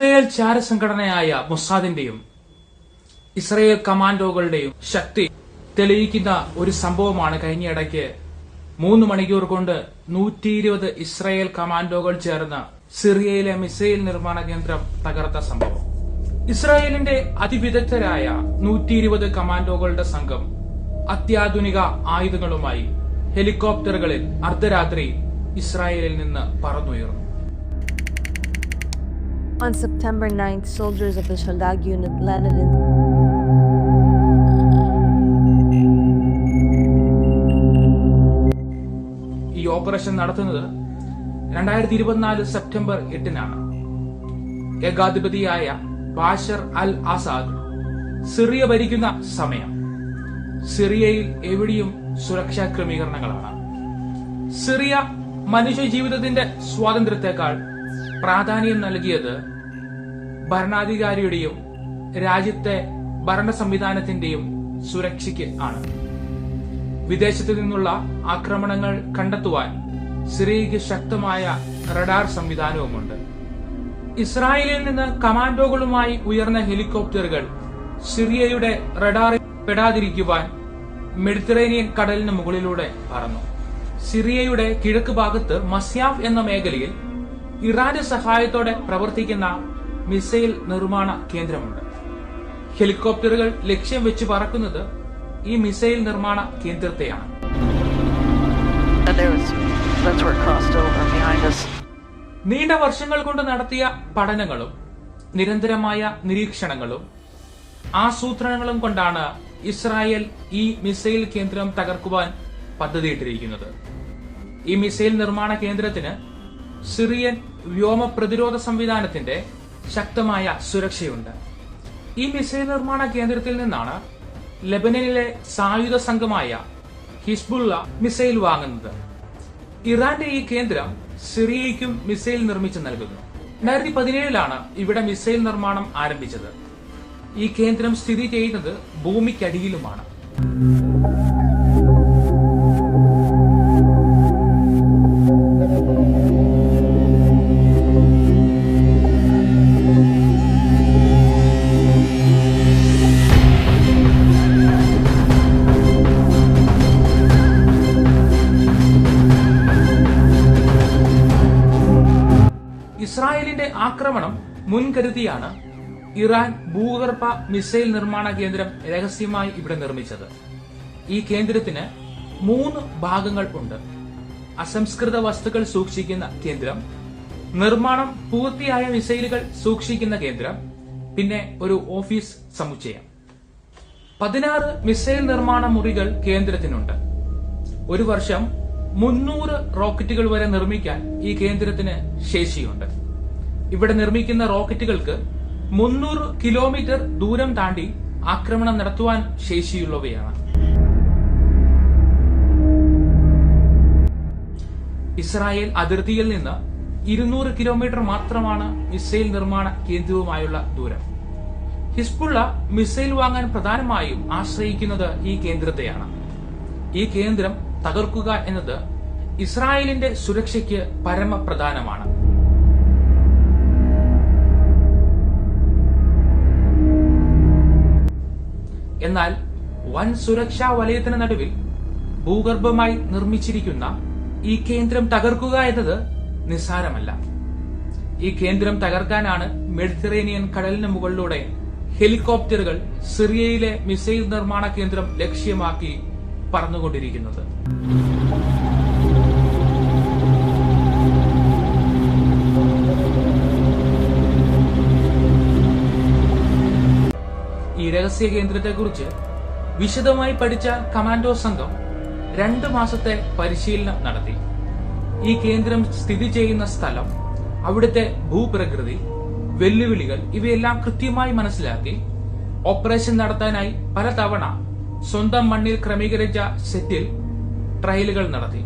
Israel ചാരസംഘടനയായ മൊസാദിന്റെയും Israel കമാൻഡോകളുടെയും ശക്തി തെളിയിക്കുന്ന ഒരു സംഭവമാണ് കഴിഞ്ഞയിടയ്ക്ക് മൂന്ന് മണിക്കൂർ കൊണ്ട് നൂറ്റി ഇരുപത് ഇസ്രയേൽ കമാൻഡോകൾ ചേർന്ന് സിറിയയിലെ മിസൈൽ നിർമ്മാണ കേന്ദ്രം തകർത്ത സംഭവം. ഇസ്രായേലിന്റെ അതിവിദഗ്ധരായ നൂറ്റി ഇരുപത് കമാൻഡോകളുടെ സംഘം അത്യാധുനിക ആയുധങ്ങളുമായി ഹെലികോപ്റ്ററുകളിൽ അർദ്ധരാത്രി ഇസ്രായേലിൽ നിന്ന് പറന്നുയർന്നു. On September 9th, soldiers of the Shaldag unit landed in ഈ ഓപ്പറേഷൻ നടത്തുന്നത് രണ്ടായിരത്തി ഇരുപത്തിനാല് സെപ്റ്റംബർ എട്ടിനാണ്. ഏകാധിപതിയായ ബാഷർ അൽ ആസാദ് സിറിയ ഭരിക്കുന്ന സമയം. സിറിയയിൽ എവിടെയും സുരക്ഷാ ക്രമീകരണങ്ങളാണ്. സിറിയ മനുഷ്യ ജീവിതത്തിന്റെ സ്വാതന്ത്ര്യത്തെക്കാൾ പ്രാധാന്യം നൽകിയത് ഭരണാധികാരിയുടെയും രാജ്യത്തെ ഭരണ സംവിധാനത്തിന്റെയും സുരക്ഷയ്ക്ക് ആണ്. വിദേശത്തു നിന്നുള്ള ആക്രമണങ്ങൾ കണ്ടെത്തുവാൻ സിറിയയ്ക്ക് ശക്തമായ റഡാർ സംവിധാനവുമുണ്ട്. ഇസ്രായേലിൽ നിന്ന് കമാൻഡോകളുമായി ഉയർന്ന ഹെലികോപ്റ്ററുകൾ സിറിയയുടെ റഡാറിൽ പെടാതിരിക്കുവാൻ മെഡിറ്ററേനിയൻ കടലിന് മുകളിലൂടെ പറന്നു. സിറിയയുടെ കിഴക്ക് ഭാഗത്ത് മസ്യാഫ് എന്ന മേഖലയിൽ ഇറാന്റെ സഹായത്തോടെ പ്രവർത്തിക്കുന്ന മിസൈൽ നിർമ്മാണ കേന്ദ്രമുണ്ട്. ഹെലികോപ്റ്ററുകൾ ലക്ഷ്യം വെച്ച് പറക്കുന്നത് ഈ മിസൈൽ നിർമ്മാണ കേന്ദ്രത്തെയാണ്. നീണ്ട വർഷങ്ങൾ കൊണ്ട് നടത്തിയ പഠനങ്ങളും നിരന്തരമായ നിരീക്ഷണങ്ങളും ആസൂത്രണങ്ങളും കൊണ്ടാണ് ഇസ്രായേൽ ഈ മിസൈൽ കേന്ദ്രം തകർക്കുവാൻ പദ്ധതിയിട്ടിരിക്കുന്നത്. ഈ മിസൈൽ നിർമ്മാണ കേന്ദ്രത്തിന് സിറിയൻ വ്യോമ പ്രതിരോധ സംവിധാനത്തിന്റെ ശക്തമായ സുരക്ഷയുണ്ട്. ഈ മിസൈൽ നിർമ്മാണ കേന്ദ്രത്തിൽ നിന്നാണ് ലെബനനിലെ സായുധ സംഘമായ ഹിസ്ബുള്ള മിസൈൽ വാങ്ങുന്നത്. ഇറാന്റെ ഈ കേന്ദ്രം സിറിയയ്ക്കും മിസൈൽ നിർമ്മിച്ചു നൽകുന്നു. രണ്ടായിരത്തി പതിനേഴിലാണ് ഇവിടെ മിസൈൽ നിർമ്മാണം ആരംഭിച്ചത്. ഈ കേന്ദ്രം സ്ഥിതി ചെയ്യുന്നത് ഭൂമിക്കടിയിലുമാണ്. ആക്രമണം മുൻകരുതിയാണ് ഇറാൻ ഭൂഗർഭ മിസൈൽ നിർമ്മാണ കേന്ദ്രം രഹസ്യമായി ഇവിടെ നിർമ്മിച്ചത്. ഈ കേന്ദ്രത്തിന് മൂന്ന് ഭാഗങ്ങൾ ഉണ്ട്. അസംസ്കൃത വസ്തുക്കൾ സൂക്ഷിക്കുന്ന കേന്ദ്രം നിർമ്മാണം പൂർത്തിയായ മിസൈലുകൾ സൂക്ഷിക്കുന്ന കേന്ദ്രം പിന്നെ ഒരു ഓഫീസ് സമുച്ചയം. പതിനാറ് മിസൈൽ നിർമ്മാണ മുറികൾ കേന്ദ്രത്തിനുണ്ട്. ഒരു വർഷം മുന്നൂറ് റോക്കറ്റുകൾ വരെ നിർമ്മിക്കാൻ ഈ കേന്ദ്രത്തിന് ശേഷിയുണ്ട്. ഇവിടെ നിർമ്മിക്കുന്ന റോക്കറ്റുകൾക്ക് മുന്നൂറ് കിലോമീറ്റർ ദൂരം താണ്ടി ആക്രമണം നടത്തുവാൻ ശേഷിയുള്ളവയാണ്. ഇസ്രായേൽ അതിർത്തിയിൽ നിന്ന് ഇരുന്നൂറ് കിലോമീറ്റർ മാത്രമാണ് മിസൈൽ നിർമ്മാണ കേന്ദ്രവുമായുള്ള ദൂരം. ഹിസ്ബുള്ള മിസൈൽ വാങ്ങാൻ പ്രധാനമായും ആശ്രയിക്കുന്നത് ഈ കേന്ദ്രത്തെയാണ്. ഈ കേന്ദ്രം തകർക്കുക എന്നത് ഇസ്രായേലിന്റെ സുരക്ഷയ്ക്ക് പരമപ്രധാനമാണ്. എന്നാൽ വൻ സുരക്ഷാ വലയത്തിന് നടുവിൽ ഭൂഗർഭമായി നിർമ്മിച്ചിരിക്കുന്ന ഈ കേന്ദ്രം തകർക്കുക എന്നത് നിസ്സാരമല്ല. ഈ കേന്ദ്രം തകർക്കാനാണ് മെഡിറ്ററേനിയൻ കടലിന് മുകളിലൂടെ ഹെലികോപ്റ്ററുകൾ സിറിയയിലെ മിസൈൽ നിർമ്മാണ കേന്ദ്രം ലക്ഷ്യമാക്കി പറന്നുകൊണ്ടിരിക്കുന്നത്. രഹസ്യ കേന്ദ്രത്തെക്കുറിച്ച് വിശദമായി പഠിച്ച കമാൻഡോ സംഘം രണ്ട് മാസത്തെ പരിശീലനം നടത്തി. ഈ കേന്ദ്രം സ്ഥിതി ചെയ്യുന്ന സ്ഥലം അവിടുത്തെ ഭൂപ്രകൃതി വെല്ലുവിളികൾ ഇവയെല്ലാം കൃത്യമായി മനസ്സിലാക്കി ഓപ്പറേഷൻ നടത്താനായി പലതവണ സ്വന്തം മണ്ണിൽ ക്രമീകരിച്ച സെറ്റിൽ ട്രയലുകൾ നടത്തി.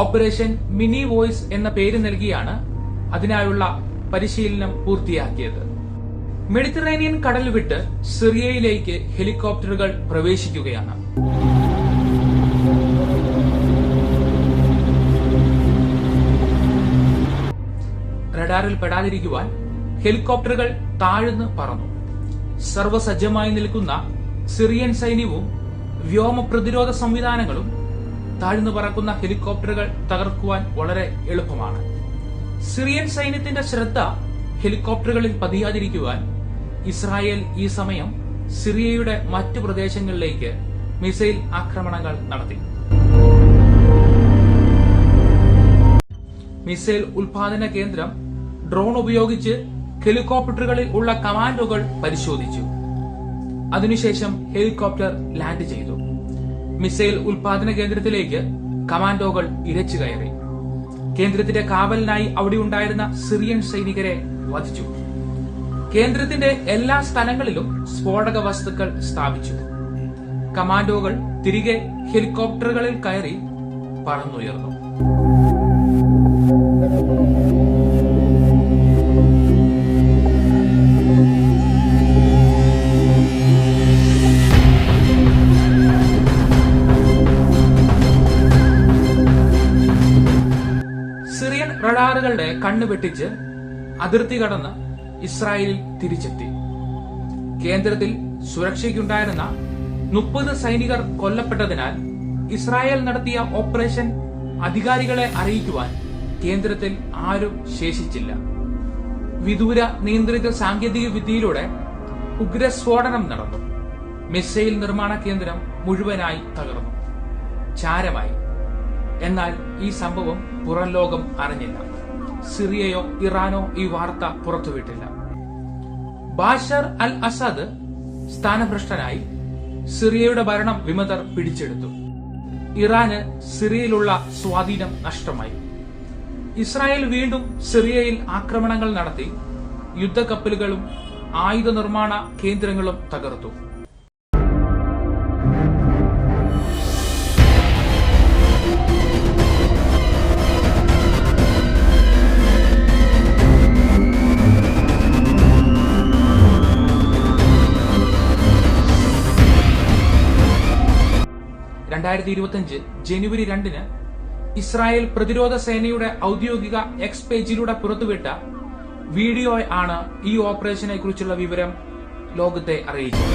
ഓപ്പറേഷൻ മിനി വോയിസ് എന്ന പേര് നൽകിയാണ് അതിനായുള്ള പരിശീലനം പൂർത്തിയാക്കിയത്. മെഡിറ്ററേനിയൻ കടൽ വിട്ട് സിറിയയിലേക്ക് ഹെലികോപ്റ്ററുകൾ പ്രവേശിക്കുകയാണ്. റഡാറിൽ പെടാതിരിക്കുവാൻ ഹെലികോപ്റ്ററുകൾ താഴ്ന്ന് പറന്നു. സർവസജ്ജമായി നിൽക്കുന്ന സിറിയൻ സൈന്യവും വ്യോമ പ്രതിരോധ സംവിധാനങ്ങളും താഴ്ന്നു പറക്കുന്ന ഹെലികോപ്റ്ററുകൾ തകർക്കുവാൻ വളരെ എളുപ്പമാണ്. സിറിയൻ സൈന്യത്തിന്റെ ശ്രദ്ധ ഹെലികോപ്റ്ററുകളിൽ പതിയാതിരിക്കുവാൻ ഇസ്രായേൽ ഈ സമയം സിറിയയുടെ മറ്റു പ്രദേശങ്ങളിലേക്ക് മിസൈൽ ആക്രമണങ്ങൾ നടത്തി. മിസൈൽ ഉൽപാദന കേന്ദ്രം ഡ്രോൺ ഉപയോഗിച്ച് ഹെലികോപ്റ്ററുകളിൽ ഉള്ള കമാൻഡോകൾ പരിശോധിച്ചു. അതിനുശേഷം ഹെലികോപ്റ്റർ ലാൻഡ് ചെയ്തു. മിസൈൽ ഉൽപാദന കേന്ദ്രത്തിലേക്ക് കമാൻഡോകൾ ഇരച്ചു കയറി. കേന്ദ്രത്തിന്റെ കാവലിനായി അവിടെ ഉണ്ടായിരുന്ന സിറിയൻ സൈനികരെ വധിച്ചു. കേന്ദ്രത്തിന്റെ എല്ലാ സ്ഥലങ്ങളിലും സ്ഫോടക വസ്തുക്കൾ സ്ഥാപിച്ചു. കമാൻഡോകൾ തിരികെ ഹെലികോപ്റ്ററുകളിൽ കയറി പറന്നുയർന്നു റഡാറുകളുടെ കണ്ണു വെട്ടിച്ച് അതിർത്തി കടന്ന് ഇസ്രായേലിൽ തിരിച്ചെത്തി. കേന്ദ്രത്തിൽ സുരക്ഷയ്ക്കുണ്ടായിരുന്ന മുപ്പത് സൈനികർ കൊല്ലപ്പെട്ടതിനാൽ ഇസ്രായേൽ നടത്തിയ ഓപ്പറേഷൻ അധികാരികളെ അറിയിക്കുവാൻ കേന്ദ്രത്തിൽ ആരും ശേഷിച്ചില്ല. വിദൂര നിയന്ത്രിത സാങ്കേതിക വിദ്യയിലൂടെ ഉഗ്രസ്ഫോടനം നടന്നു. മിസൈൽ നിർമ്മാണ കേന്ദ്രം മുഴുവനായി തകർന്നു. ചാരമായി. എന്നാൽ ഈ സംഭവം പുറം ലോകം അറിഞ്ഞില്ല. സിറിയയോ ഇറാനോ ഈ വാർത്ത പുറത്തുവിട്ടില്ല. ബാഷർ അൽ അസദ് സ്ഥാനഭ്രഷ്ടനായി സിറിയയുടെ ഭരണം വിമതർ പിടിച്ചെടുത്തു. ഇറാന് സിറിയയിലുള്ള സ്വാധീനം നഷ്ടമായി. ഇസ്രായേൽ വീണ്ടും സിറിയയിൽ ആക്രമണങ്ങൾ നടത്തി യുദ്ധക്കപ്പലുകളും ആയുധ നിർമ്മാണ കേന്ദ്രങ്ങളും തകർത്തു. രണ്ടായിരത്തി ഇരുപത്തിയഞ്ച് ജനുവരി രണ്ടിന് ഇസ്രായേൽ പ്രതിരോധ സേനയുടെ ഔദ്യോഗിക എക്സ് പേജിലൂടെ പുറത്തുവിട്ട വീഡിയോ ആണ് ഈ ഓപ്പറേഷനെ കുറിച്ചുള്ള വിവരം ലോകത്തെ അറിയിച്ചത്.